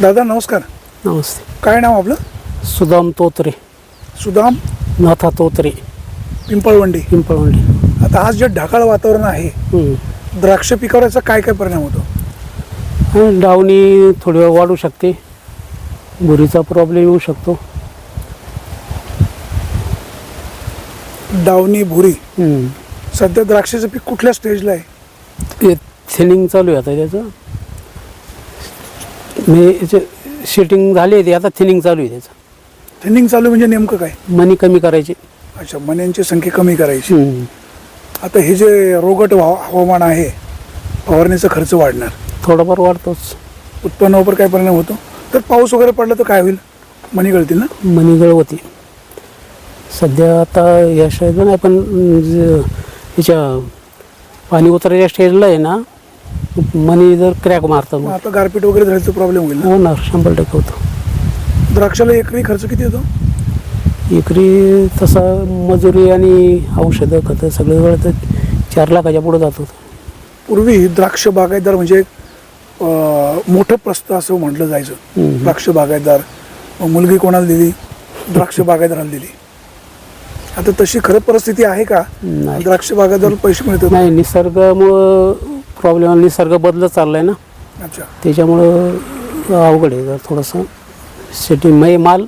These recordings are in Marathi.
दादा नमस्कार. नमस्ते. काय नाव आपलं? सुदाम तोत्रे. सुदाम? नाथा तोत्रे. पिंपळवंडी. पिंपळवंडी. आता आज जे ढगाळ वातावरण आहे. द्राक्ष पिकावर याचा काय काय परिणाम होतो? आणि डावणी थोडी वेळ वाढू शकते. भुरीचा प्रॉब्लेम येऊ शकतो. डावणी भुरी. सध्या द्राक्षाचं पीक कुठल्या स्टेजला आहे? थिनिंग चालू आहे आता त्याचं. म्हणजे याचे शेटिंग झाली आहे ती आता थिनिंग चालू आहे त्याचं. थिनिंग चालू म्हणजे नेमकं काय? मनी कमी करायची. अच्छा मण्यांची संख्या कमी करायची. हम्म. आता हे जे रोगट हवा- हवामान आहे फवारणीचा खर्च वाढणार. थोडाफार वाढतोच. उत्पन्नावर काय परिणाम होतो? तर पाऊस वगैरे पडला तर काय होईल? मणी गळतील ना? मनी गळ होती. सध्या आता या स्टेजला नाही पण ज- ह्याच्या पाणी उतरायच्या स्टेजला आहे ना मनी जर क्रॅक मारतं मग. आता गारपीट वगैरे झाल्याचा प्रॉब्लेम होईल ना? होणार शंभर टक्के होतं. द्राक्षाला एकरी खर्च किती येतो? एकरी तसा मजुरी आणि औषधं खतं सगळं वेळ तर चार लाखाच्या पुढे जातो. पूर्वी द्राक्ष बागायतदार म्हणजे एक, अं, मोठं प्रस्थ असं म्हटलं जायचं. हम्म. द्राक्ष बागायतदार. मग मुलगी कोणाला दिली? द्राक्ष बागायतदाराला दिली. आता तशी खरं परिस्थिती आहे का? नाही. द्राक्ष बागायतदार पैसे मिळतात? नाही निसर्गामुळं प्रॉब्लेम निसर्ग बदलत चाललाय ना. अच्छा. त्याच्यामुळं अवघड आहे. जर थोडंसं शेटिंग म्हणजे माल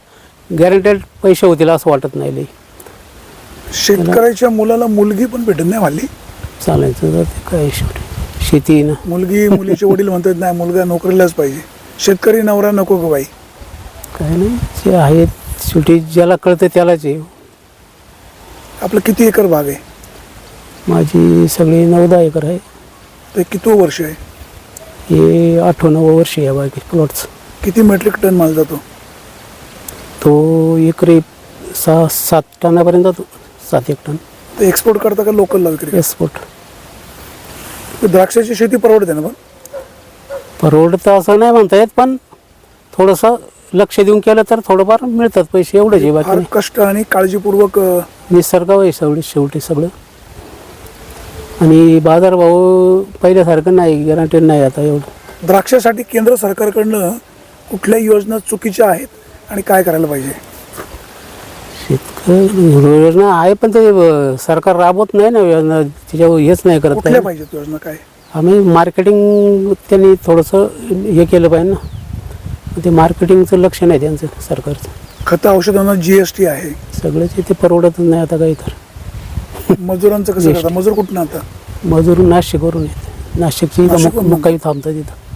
गॅरंटेड पैसे होतील असं वाटत नाही लई. शेतकऱ्याच्या मुलाला मुलगी पण भेटत नाही हल्ली. चालायचं तर ते काय शेवटी शेती आहे ना. मुलगी मुलीचे वडील म्हणतात नाही मुलगा नोकरीलाच पाहिजे. शेतकरी नवरा नको ग बाई. काय नाही जे आहेत शेवटी ज्याला कळतं त्यालाच आहे. आपलं किती एकर बाग आहे? माझी सगळी नऊ दहा एकर आहे. ते किती वर्ष आहे? हे आठवं नवं वर्ष आहे बाकी प्लॉटचं किती मेट्रिक टन माल जातो? तो एकरी सहा सात टनापर्यंत जातो. सात एक टन. ते एक्सपोर्ट करता का लोकलला विक्री एक्सपोर्ट? द्राक्षाची शेती परवडते ना पण? परवडतं असं नाही म्हणता येत पण थोडंसं लक्ष देऊन केलं तर थोडंफार मिळतात पैसे एवढंच आहे बाकी. फार नाही कष्ट आणि काळजीपूर्वक अं, निसर्गावर आहे शेवटी शेवटी सगळं. आणि बाजारभाव पहिल्यासारखं नाही गॅरंटेड नाही आता एवढं. द्राक्षासाठी केंद्र सरकारकडनं कुठल्या योजना चुकीच्या आहेत आणि काय करायला पाहिजे? शेतकरी योजना आहे पण ते अं, सरकार राबवत नाही ना योजना त्याच्यावर हेच नाही करत कुठल्या आहे. पाहिजेत योजना काय? आम्ही मार्केटिंग त्यांनी थोडंसं हे केलं पाहिजे ना. ते मार्केटिंगचं लक्ष नाही त्यांचं सरकारचं. खतं औषधांना जीएसटी आहे. सगळंच ते परवडतच नाही आता काही तर. मजुरांचं कसं करता? मजूर कुठं आता? मजूर नाशिकवरून येत नाशिकची नाशिकवरून? थांबतात तिथं